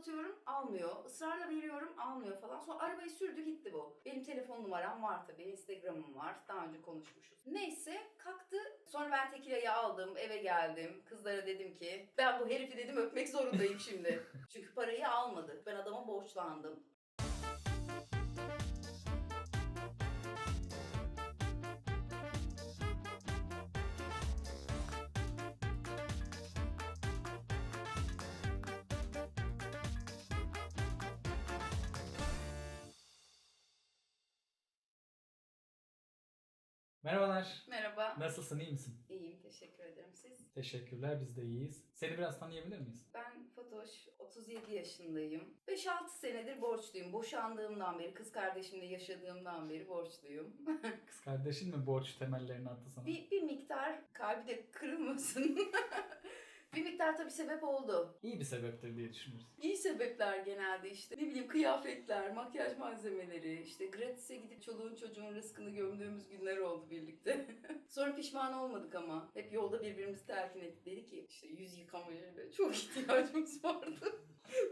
uzatıyorum almıyor. Israrla veriyorum almıyor falan. Sonra arabayı sürdü gitti bu. Benim telefon numaram var tabii. Instagram'ım var. Daha önce konuşmuşuz. Neyse kalktı. Sonra ben tekilayı aldım. Eve geldim. Kızlara dedim ki ben bu herifi dedim öpmek zorundayım şimdi. Çünkü parayı almadı. Ben adama borçlandım. Merhabalar. Merhaba. Nasılsın, iyi misin? İyiyim teşekkür ederim siz. Teşekkürler, biz de iyiyiz. Seni biraz tanıyabilir miyiz? Ben Fatoş, 37 yaşındayım. 5-6 senedir borçluyum. Boşandığımdan beri, kız kardeşimle yaşadığımdan beri borçluyum. Kız kardeşin mi borç temellerini attı sana? bir, bir miktar kalbi de kırılmasın. bir miktar tabii sebep oldu. İyi bir sebeptir diye düşünüyoruz. İyi sebepler genelde işte. Ne bileyim kıyafetler, makyaj malzemeleri, işte gratis'e gidip çoluğun çocuğun rızkını gömdüğümüz günler oldu birlikte. Sonra pişman olmadık ama. Hep yolda birbirimizi telkin ettik. Dedi ki işte yüz yıkamaya çok ihtiyacımız vardı.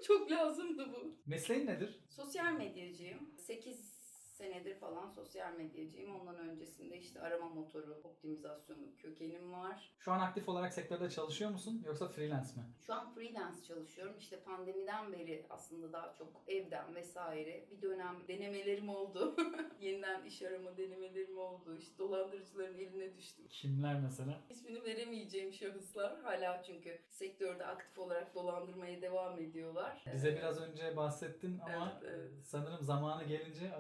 çok lazımdı bu. Mesleğin nedir? Sosyal medyacıyım. 8 senedir falan sosyal medyacıyım. Ondan öncesinde işte arama motoru optimizasyonu kökenim var. Şu an aktif olarak sektörde çalışıyor musun yoksa freelance mi? Şu an freelance çalışıyorum. İşte pandemiden beri aslında daha çok evden vesaire bir dönem denemelerim oldu. Yeniden iş arama denemelerim oldu. İşte dolandırıcıların eline düştüm. Kimler mesela? İsmini veremeyeceğim şahıslar hala çünkü sektörde aktif olarak dolandırmaya devam ediyorlar. Bize biraz önce bahsettin ama Evet, evet. sanırım zamanı gelince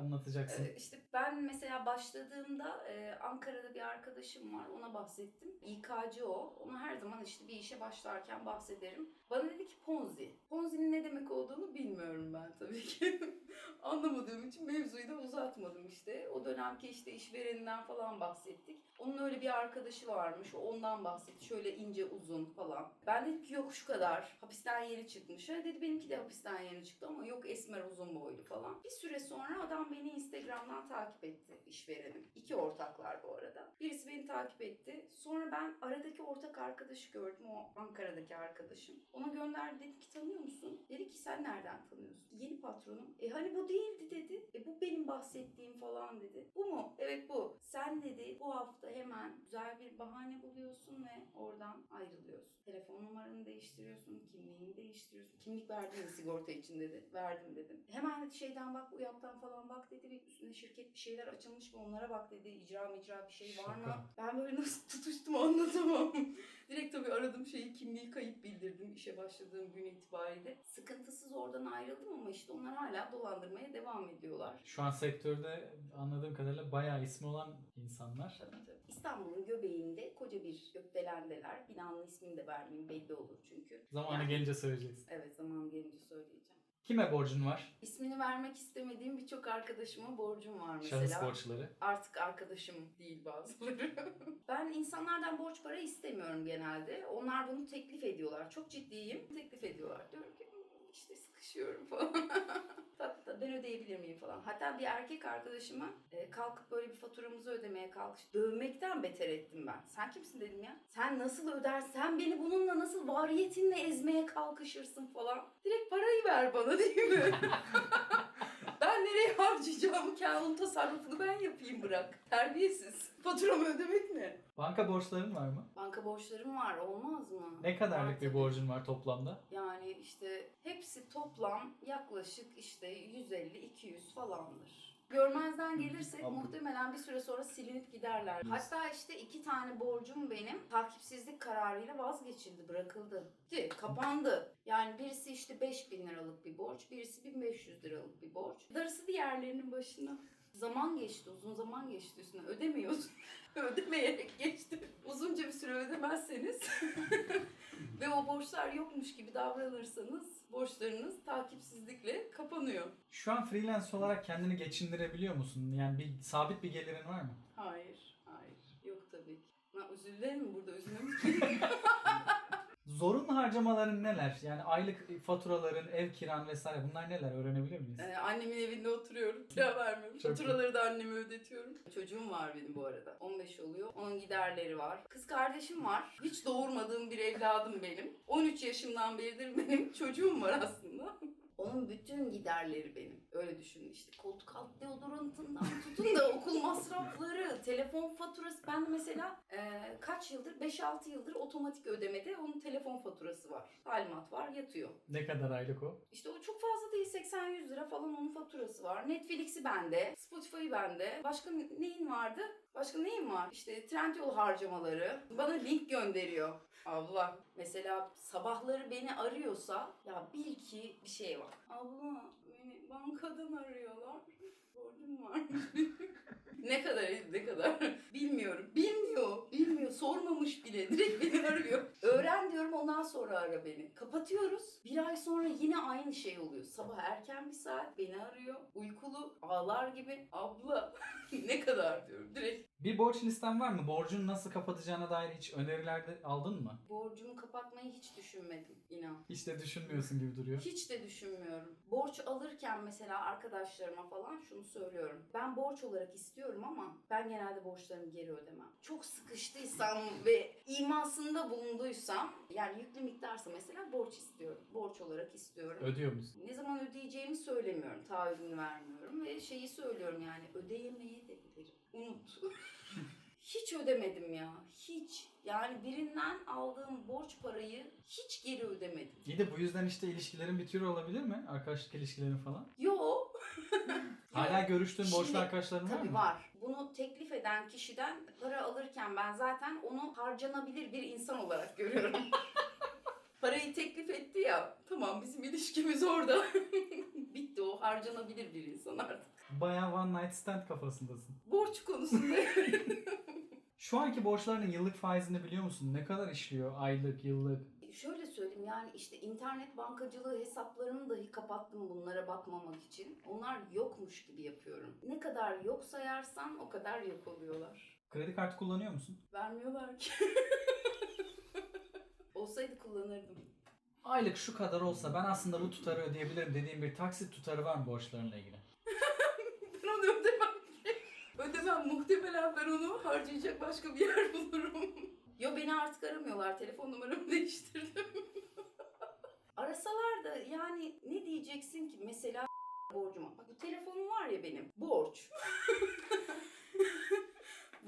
anlatacaksın. İşte ben mesela başladığımda e, Ankara'da bir arkadaşım var ona bahsettim. İK'cı o. Ona her zaman işte bir işe başlarken bahsederim. Bana dedi ki Ponzi. Ponzi'nin ne demek olduğunu bilmiyorum ben tabii ki. Anlamadığım için mevzuyu da uzatmadım işte. O dönemki işte işvereninden falan bahsettik. Onun öyle bir arkadaşı varmış. Ondan bahsetti. Şöyle ince uzun falan. Ben dedim ki yok şu kadar. Hapisten yeni çıkmış. Ha dedi benimki de hapisten yeni çıktı ama yok esmer uzun boylu falan. Bir süre sonra adam beni Instagram'dan takip etti işverenim. İki ortaklar bu arada. Birisi beni takip etti. Sonra ben aradaki ortak arkadaşı gördüm. O Ankara'daki arkadaşım. Ona gönderdi dedim ki tanıyor musun? Dedi ki sen nereden tanıyorsun? Yeni patronum. E hani bu değildi dedi. E bu benim bahsettiğim falan dedi. Bu mu? Evet bu. Sen dedi bu hafta hemen güzel bir bahane buluyorsun ve oradan ayrılıyorsun. Telefon numaranı değiştiriyorsun, kimliğini değiştiriyorsun. Kimlik verdin sigorta için dedi. Verdim dedim. Hemen dedi şeyden bak, uyaptan falan bak dedi. Bir üstüne şirket bir şeyler açılmış mı onlara bak dedi. İcra icra bir şey var mı? Şaka. Ben böyle nasıl tutuştum anlatamam. Direkt tabii aradım şeyi kimliği kayıp bildirdim işe başladığım gün itibariyle. Sıkıntısız oradan ayrıldım ama işte onlar hala dolandırmaya devam ediyorlar. Şu an sektörde anladığım kadarıyla bayağı ismi olan insanlar. Tabii tabii. İstanbul'un göbeğinde koca bir gökdelendeler. Binanın ismini de vermeyeyim belli olur çünkü. Zamanı Yani- gelince söyleyeceksin. Evet zaman gelince söyleyeceğim. Kime borcun var? İsmini vermek istemediğim birçok arkadaşıma borcum var mesela. Şahıs borçları. Artık arkadaşım değil bazıları. ben insanlardan borç para istemiyorum genelde. Onlar bunu teklif ediyorlar. Çok ciddiyim. Teklif ediyorlar. Diyorum ki "Hmm, işte sıkışıyorum falan. Tabii, ben ödeyebilir miyim falan. Hatta bir erkek arkadaşıma e, kalkıp böyle bir faturamızı ödemeye kalkış. Dövmekten beter ettim ben. Sen kimsin dedim ya. Sen nasıl ödersin? Sen beni bununla nasıl variyetinle ezmeye kalkışırsın falan. Direkt parayı ver bana değil mi? Ben nereye harcayacağımı kendi tasarrufunu ben yapayım bırak. Terbiyesiz. Faturamı ödemek ne? Banka borçların var mı? Banka borçlarım var olmaz mı? Ne kadarlık Var bir borcun var toplamda? Yani işte hepsi toplam yaklaşık işte 150-200 falandır. Görmezden gelirsek Abi. muhtemelen bir süre sonra silinip giderler. Hatta işte iki tane borcum benim takipsizlik kararıyla vazgeçildi, bırakıldı. Gitti, kapandı. Yani birisi işte 5000 liralık bir borç, birisi 1500 liralık bir borç. Darısı diğerlerinin başına. Zaman geçti, uzun zaman geçti üstüne. Ödemiyorsun. Ödemeyerek geçti. Uzunca bir süre ödemezseniz o borçlar yokmuş gibi davranırsanız borçlarınız takipsizlikle kapanıyor. Şu an freelance olarak kendini geçindirebiliyor musun? Yani bir sabit bir gelirin var mı? Hayır, hayır. Yok tabii ki. Ha, üzülelim mi burada? Üzülmemiz. Zorunlu harcamaların neler? Yani aylık faturaların, ev kiran vesaire bunlar neler? Öğrenebilir miyiz? Ee, annemin evinde oturuyorum. Kira vermiyorum. Çok Faturaları da anneme ödetiyorum. Çocuğum var benim bu arada. 15 oluyor. Onun giderleri var. Kız kardeşim var. Hiç doğurmadığım bir evladım benim. 13 yaşımdan beridir benim çocuğum var aslında. Onun bütün giderleri benim. Öyle düşünün işte. Koltuk alt deodorantından tutun da okul masrafları, telefon faturası. Ben mesela e, kaç yıldır, 5-6 yıldır otomatik ödemede onun telefon faturası var. Talimat var, yatıyor. Ne kadar aylık o? İşte o çok fazla değil 80-100 lira falan onun faturası var. Netflix'i bende, Spotify'ı bende. Başka neyin vardı? Başka neyin var? İşte Trendyol harcamaları. Bana link gönderiyor. Abla mesela sabahları beni arıyorsa ya bil ki bir şey var. Abla beni bankadan arıyorlar. Borcum varmış. ne kadar ne kadar bilmiyorum. Bilmiyor. Sormamış bile. Direkt beni arıyor. Öğren diyorum ondan sonra ara beni. Kapatıyoruz. Bir ay sonra yine aynı şey oluyor. Sabah erken bir saat beni arıyor. Uykulu ağlar gibi. Abla ne kadar diyorum. Direkt Bir borç listen var mı? Borcunu nasıl kapatacağına dair hiç önerilerde aldın mı? borcumu kapatmayı hiç düşünmedim inan. Hiç de düşünmüyorsun gibi duruyor. Hiç de düşünmüyorum. Borç alırken mesela arkadaşlarıma falan şunu söylüyorum. Ben borç olarak istiyorum ama ben genelde borçlarımı geri ödemem. Çok sıkıştıysam ve imasında bulunduysam yani yüklü miktarsa mesela borç istiyorum. Borç olarak istiyorum. Ödüyor musun? ne zaman ödeyeceğimi söylemiyorum. Taahhüdünü vermiyorum ve şeyi söylüyorum yani ödeyemeye de bilirim. Unut. Hiç ödemedim ya. Hiç. Yani birinden aldığım borç parayı hiç geri ödemedim. İyi de bu yüzden işte ilişkilerin bitiyor olabilir mi? Arkadaşlık ilişkilerin falan. Yo. Hala görüştüğün borçlu arkadaşların var Tabii mı? var. Bunu teklif eden kişiden para alırken ben zaten onu harcanabilir bir insan olarak görüyorum. Parayı teklif etti ya. Tamam bizim ilişkimiz orada. Bitti o harcanabilir bir insan artık. Bayağı one night stand kafasındasın. Borç konusunda Şu anki borçlarının yıllık faizini biliyor musun? Ne kadar işliyor? Aylık, yıllık? Şöyle söyleyeyim yani işte internet bankacılığı hesaplarını dahi kapattım bunlara bakmamak için. Onlar yokmuş gibi yapıyorum. Ne kadar yok sayarsan o kadar yok oluyorlar. Kredi kartı kullanıyor musun? Vermiyorlar ki. Olsaydı kullanırdım. Aylık şu kadar olsa ben aslında bu tutarı ödeyebilirim dediğim bir taksit tutarı var mı borçlarınla ilgili? Ben onu ödemem ki. Ödemem. Muhtemelen ben onu harcayacak başka bir yer bulurum. Yo beni artık aramıyorlar. Telefon numaramı değiştirdim. Arasalar da yani ne diyeceksin ki? Mesela borcuma. Bak bu telefonum var ya benim. Borç.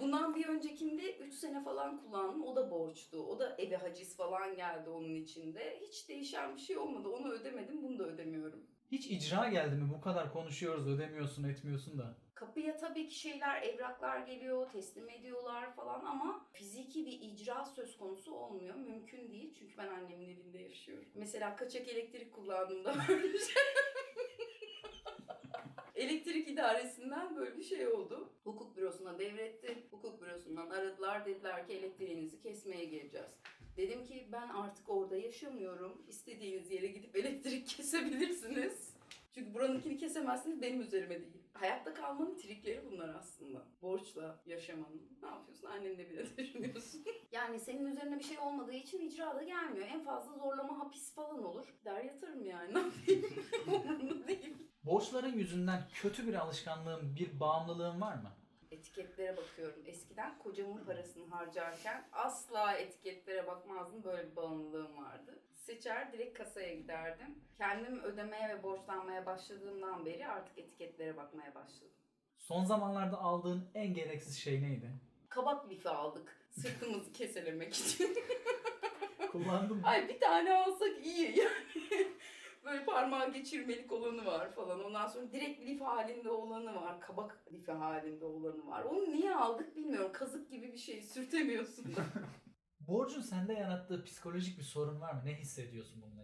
Bundan bir öncekinde 3 sene falan kullandım. O da borçtu. O da eve haciz falan geldi onun içinde. Hiç değişen bir şey olmadı. Onu ödemedim. Bunu da ödemiyorum. Hiç icra geldi mi? Bu kadar konuşuyoruz ödemiyorsun etmiyorsun da. Kapıya tabii ki şeyler, evraklar geliyor, teslim ediyorlar falan ama fiziki bir icra söz konusu olmuyor. Mümkün değil çünkü ben annemin evinde yaşıyorum. Mesela kaçak elektrik kullandım da. Elektrik idaresinden böyle bir şey oldu. Hukuk bürosuna devretti. Hukuk bürosundan aradılar dediler ki elektriğinizi kesmeye geleceğiz. Dedim ki ben artık orada yaşamıyorum. İstediğiniz yere gidip elektrik kesebilirsiniz. Çünkü buranınkini kesemezsiniz benim üzerime değil. Hayatta kalmanın trikleri bunlar aslında. Borçla yaşamanın. Ne yapıyorsun? Annenle bile düşünüyorsun. yani senin üzerine bir şey olmadığı için icra da gelmiyor. En fazla zorlama hapis falan olur. Der yatarım yani. Ne yapayım? Umurumda değil. Borçların yüzünden kötü bir alışkanlığın, bir bağımlılığın var mı? Etiketlere bakıyorum. Eskiden kocamın parasını harcarken asla etiketlere bakmazdım. Böyle bir bağımlılığım vardı. Seçer direkt kasaya giderdim. Kendim ödemeye ve borçlanmaya başladığımdan beri artık etiketlere bakmaya başladım. Son zamanlarda aldığın en gereksiz şey neydi? Kabak lifi aldık. Sırtımızı keselemek için. Kullandın mı? Ay bir tane alsak iyi yani. Böyle parmağı geçirmelik olanı var falan. Ondan sonra direkt lif halinde olanı var. Kabak lifi halinde olanı var. Onu niye aldık bilmiyorum. Kazık gibi bir şey sürtemiyorsun. Borcun sende yarattığı psikolojik bir sorun var mı? Ne hissediyorsun bununla?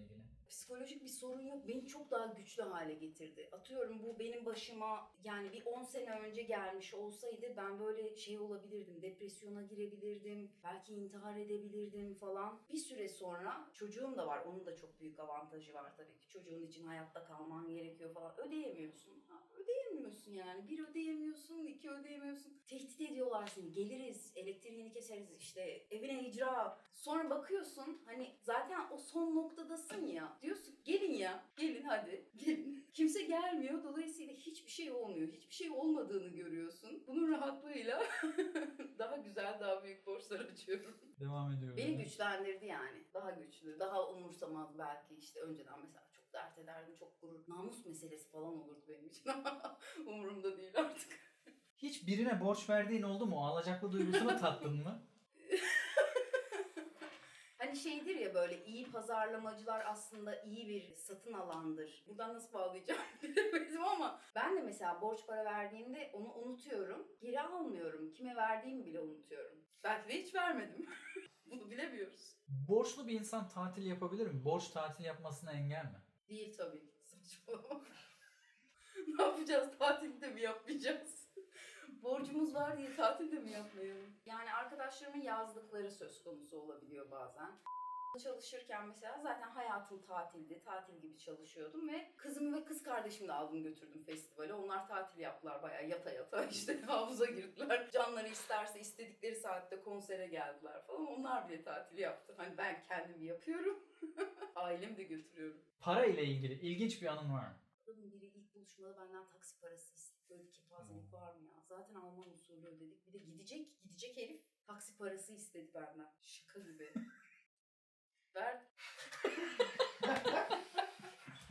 Psikolojik bir sorun yok. Beni çok daha güçlü hale getirdi. Atıyorum bu benim başıma yani bir 10 sene önce gelmiş olsaydı ben böyle şey olabilirdim. Depresyona girebilirdim. Belki intihar edebilirdim falan. Bir süre sonra çocuğum da var. Onun da çok büyük avantajı var tabii ki. Çocuğun için hayatta kalman gerekiyor falan. Ödeyemiyorsun. Ha, ödeyemiyorsun yani. Bir ödeyemiyorsun, iki ödeyemiyorsun. Tehdit ediyorlar seni. Geliriz, elektriğini keseriz işte evine icra. Sonra bakıyorsun hani zaten o son noktadasın ya. Diyorsun gelin ya, gelin hadi, gelin. Kimse gelmiyor. Dolayısıyla hiçbir şey olmuyor. Hiçbir şey olmadığını görüyorsun. Bunun rahatlığıyla daha güzel, daha büyük borçlar açıyorum. Devam ediyoruz. Beni güçlendirdi yani. Daha güçlü, daha umursamaz belki işte önceden mesela çok dert ederdim, çok gurur, namus meselesi falan olurdu benim için ama umurumda değil artık. Hiç birine borç verdiğin oldu mu? O alacaklı duygusunu tattın mı? Hani şeydir ya böyle iyi pazarlamacılar aslında iyi bir satın alandır. Buradan nasıl bağlayacağım bilemedim ama ben de mesela borç para verdiğimde onu unutuyorum. Geri almıyorum. Kime verdiğimi bile unutuyorum. Belki de hiç vermedim. Bunu bilemiyoruz. Borçlu bir insan tatil yapabilir mi? Borç tatil yapmasına engel mi? Değil tabii ki. Saçmalama. ne yapacağız? Tatilde mi yapmayacağız? Borcumuz var diye tatilde mi yapmayalım? Yani arkadaşlarımın yazdıkları söz konusu olabiliyor bazen. Çalışırken mesela zaten hayatım tatildi. Tatil gibi çalışıyordum ve kızımı ve kız kardeşimi de aldım götürdüm festivale. Onlar tatil yaptılar bayağı yata yata işte havuza girdiler. Canları isterse istedikleri saatte konsere geldiler falan. Onlar bile tatil yaptı. Hani ben kendim yapıyorum. Ailemi de götürüyorum. Para ile ilgili ilginç bir anın var mı? Kadın biri ilk buluşmada benden taksi parası istedi. Böyle bir kepazelik var mı ya? Zaten Alman usulü ödedik. Bir de gidecek, gidecek herif taksi parası istedi benden. Şaka gibi. Ver,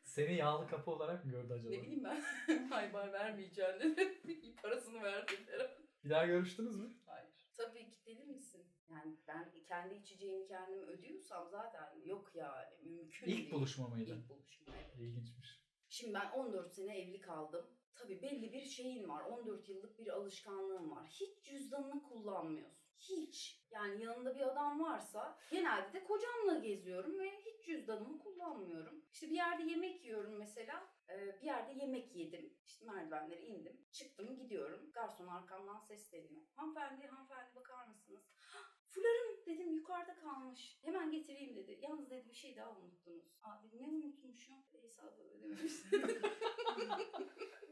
Seni yağlı kapı olarak mı gördü acaba? ne bileyim ben. Hay bay vermeyeceğim dedi. İyi parasını verdim herhalde. Bir daha görüştünüz mü? Hayır. Tabii ki deli misin? Yani ben kendi içeceğimi kendim ödüyorsam zaten yok yani. Mümkün değil. İlk buluşma mıydı? İlk buluşma evet. İlginçmiş. Şimdi ben 14 sene evli kaldım. Tabii belli bir şeyin var. 14 yıllık bir alışkanlığım var. Hiç cüzdanını kullanmıyorsun. Hiç. Yani yanında bir adam varsa genelde de kocamla geziyorum ve hiç cüzdanımı kullanmıyorum. İşte bir yerde yemek yiyorum mesela. Ee, bir yerde yemek yedim. İşte merdivenlere indim. Çıktım gidiyorum. Garson arkamdan sesleniyor. Hanımefendi, hanımefendi bakar mısınız? "Hah, Fularım dedim yukarıda kalmış. Hemen getireyim dedi. Yalnız dedi bir şey daha unuttunuz. Aa dedim ne unutmuşum? Hesabı ödememişsin.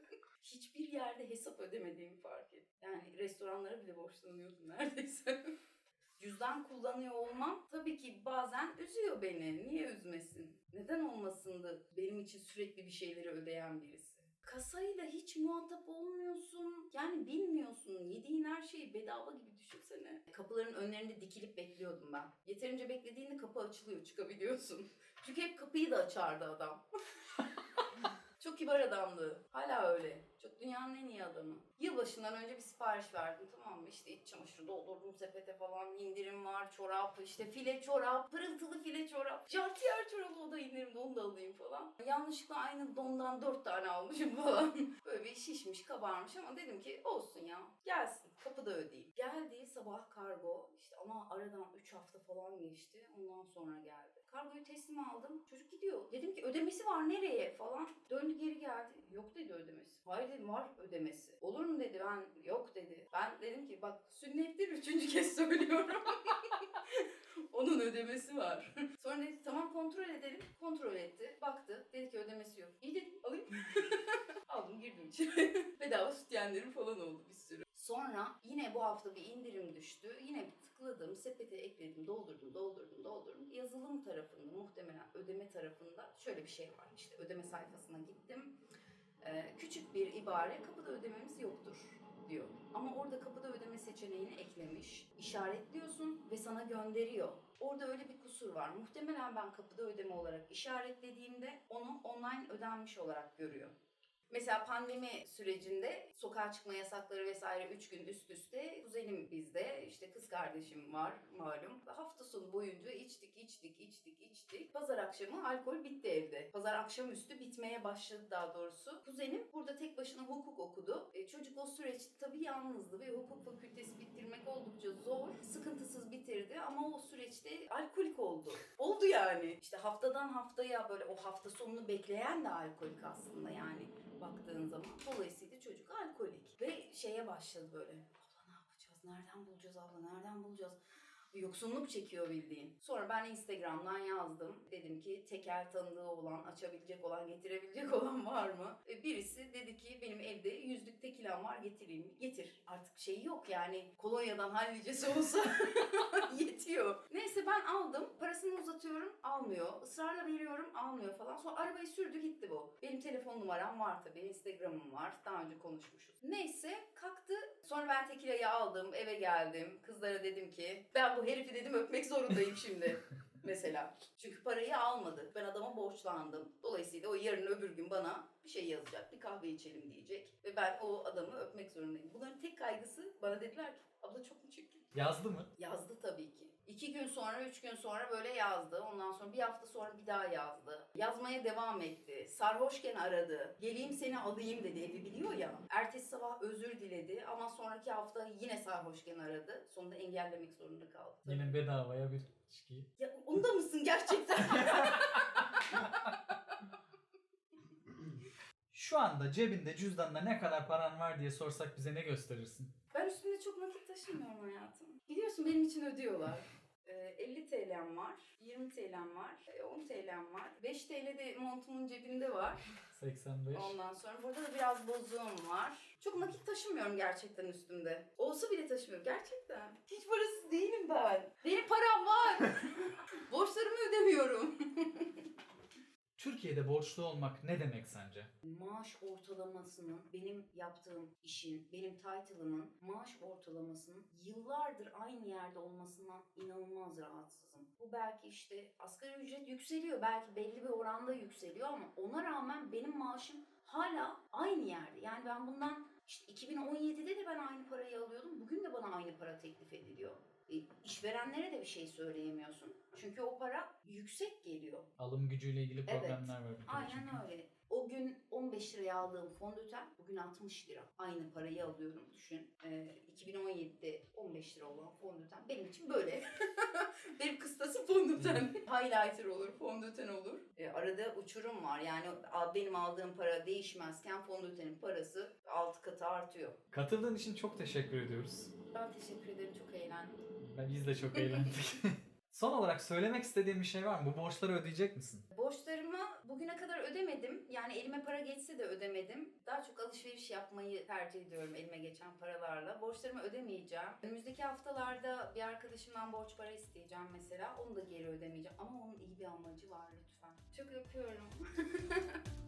Hiçbir yerde hesap ödemediğimi fark ettim. Yani restoranlara bile borçlanıyordum neredeyse. Cüzdan kullanıyor olmam tabii ki bazen üzüyor beni. Niye üzmesin? Neden olmasındı benim için sürekli bir şeyleri ödeyen birisi? Kasayla hiç muhatap olmuyorsun. Yani bilmiyorsun. Yediğin her şeyi bedava gibi düşünsene. Kapıların önlerinde dikilip bekliyordum ben. Yeterince beklediğinde kapı açılıyor, çıkabiliyorsun. Çünkü hep kapıyı da açardı adam. Çok kibar adamdı. Hala öyle. Çok dünyanın en iyi adamı. Yılbaşından önce bir sipariş verdim tamam mı? İşte iç çamaşırı doldurdum sepete falan. indirim var, çorap, işte file çorap, pırıltılı file çorap. Jartiyer çorabı o da indirimde onu da alayım falan. Yanlışlıkla aynı dondan dört tane almışım falan. Böyle bir şişmiş, kabarmış ama dedim ki olsun ya. Gelsin. Kapıda ödeyeyim. Geldi sabah kargo. İşte ama aradan 3 hafta falan geçti. Ondan sonra geldi. Kargoyu teslim aldım. Çocuk gidiyor. Dedim ki ödemesi var nereye falan. Döndü geri geldi. Yok dedi ödemesi. Hayır dedim var ödemesi. Olur mu dedi ben yok dedi. Ben dedim ki bak sünnettir üçüncü kez söylüyorum. Onun ödemesi var. Sonra dedi tamam kontrol edelim. Kontrol etti. Baktı. Dedi ki ödemesi yok. İyi dedim alayım. Aldım girdim içeri. Bedava sütyenlerim falan oldu bir sürü. Sonra yine bu hafta bir indirim düştü. Yine tıkladım, sepete ekledim, doldurdum, doldurdum, doldurdum. Yazılım tarafında muhtemelen ödeme tarafında şöyle bir şey var. İşte ödeme sayfasına gittim. Ee, küçük bir ibare kapıda ödememiz yoktur diyor. Ama orada kapıda ödeme seçeneğini eklemiş. İşaretliyorsun ve sana gönderiyor. Orada öyle bir kusur var. Muhtemelen ben kapıda ödeme olarak işaretlediğimde onu online ödenmiş olarak görüyor. Mesela pandemi sürecinde sokağa çıkma yasakları vesaire 3 gün üst üste kuzenim bizde işte kız kardeşim var malum. Hafta sonu boyunca içtik içtik içtik içtik. Pazar akşamı alkol bitti evde. Pazar akşamüstü bitmeye başladı daha doğrusu. Kuzenim burada tek başına hukuk okudu. E, çocuk o süreçte tabii yalnızdı ve hukuk fakültesi bitirmek oldukça zor. Sıkıntısız bitirdi ama o süreçte alkolik oldu. Oldu yani. İşte haftadan haftaya böyle o hafta sonunu bekleyen de alkolik aslında yani baktığın zaman. Dolayısıyla çocuk alkolik. Ve şeye başladı böyle. Abla ne yapacağız? Nereden bulacağız abla? Nereden bulacağız? Yoksunluk çekiyor bildiğin. Sonra ben Instagram'dan yazdım. Dedim ki tekel tanıdığı olan, açabilecek olan, getirebilecek olan var mı? E, Birisi dedi ki benim evde yüzlük tekilam var getireyim mi? Getir. Artık şey yok yani kolonyadan hallicesi olsa yetiyor. Neyse ben aldım. Parasını uzatıyorum almıyor. Israrla veriyorum almıyor falan. Sonra arabayı sürdü gitti bu. Benim telefon numaram var tabii. Instagram'ım var. Daha önce konuşmuşuz. Neyse kalktı. Sonra ben tekilayı aldım. Eve geldim. Kızlara dedim ki ben bu herifi dedim öpmek zorundayım şimdi. Mesela. Çünkü parayı almadı. Ben adama borçlandım. Dolayısıyla o yarın öbür gün bana bir şey yazacak. Bir kahve içelim diyecek. Ve ben o adamı öpmek zorundayım. Bunların tek kaygısı bana dediler ki abla çok mu çirkin? Yazdı mı? Yazdı tabii ki. İki gün sonra, üç gün sonra böyle yazdı. Ondan sonra bir hafta sonra bir daha yazdı. Yazmaya devam etti. Sarhoşken aradı. Geleyim seni alayım dedi. Evi biliyor ya. Ertesi sabah özür diledi ama sonraki hafta yine sarhoşken aradı. Sonunda engellemek zorunda kaldı. Yine bedavaya bir ilişki. Ya onda mısın gerçekten? Şu anda cebinde cüzdanda ne kadar paran var diye sorsak bize ne gösterirsin? ben üstümde çok nakit taşımıyorum hayatım. Biliyorsun benim için ödüyorlar. Ee, 50 TL'm var, 20 TL'm var, e, 10 TL'm var. 5 TL de montumun cebinde var. 85. Ondan sonra burada da biraz bozuğum var. Çok nakit taşımıyorum gerçekten üstümde. Olsa bile taşımıyorum gerçekten. Hiç parasız değilim ben. Benim param var. Borçlarımı ödemiyorum. Türkiye'de borçlu olmak ne demek sence? Maaş ortalamasının benim yaptığım işin, benim title'ımın maaş ortalamasının yıllardır aynı yerde olmasından inanılmaz rahatsızım. Bu belki işte asgari ücret yükseliyor, belki belli bir oranda yükseliyor ama ona rağmen benim maaşım hala aynı yerde. Yani ben bundan işte 2017'de de ben aynı parayı alıyordum. Bugün de bana aynı para teklif ediliyor. E, işverenlere de bir şey söyleyemiyorsun. Çünkü o para yüksek geliyor. Alım gücüyle ilgili Evet. problemler var. bir kere çünkü. Aynen öyle. O gün 15 liraya aldığım fondöten bugün 60 lira. Aynı parayı alıyorum düşün. Ee, 2017'de 15 lira olan fondöten benim için böyle. benim kıstasım fondöten. Highlighter olur, fondöten olur. Ee, arada uçurum var. Yani benim aldığım para değişmezken fondötenin parası 6 katı artıyor. Katıldığın için çok teşekkür ediyoruz. Ben teşekkür ederim. Çok eğlendim. Ben biz de çok eğlendik. Son olarak söylemek istediğin bir şey var mı? Bu borçları ödeyecek misin? Borçlarımı bugüne kadar ödemedim. Yani elime para geçse de ödemedim. Daha çok alışveriş yapmayı tercih ediyorum elime geçen paralarla. Borçlarımı ödemeyeceğim. Önümüzdeki haftalarda bir arkadaşımdan borç para isteyeceğim mesela. Onu da geri ödemeyeceğim. Ama onun iyi bir amacı var lütfen. Çok öpüyorum.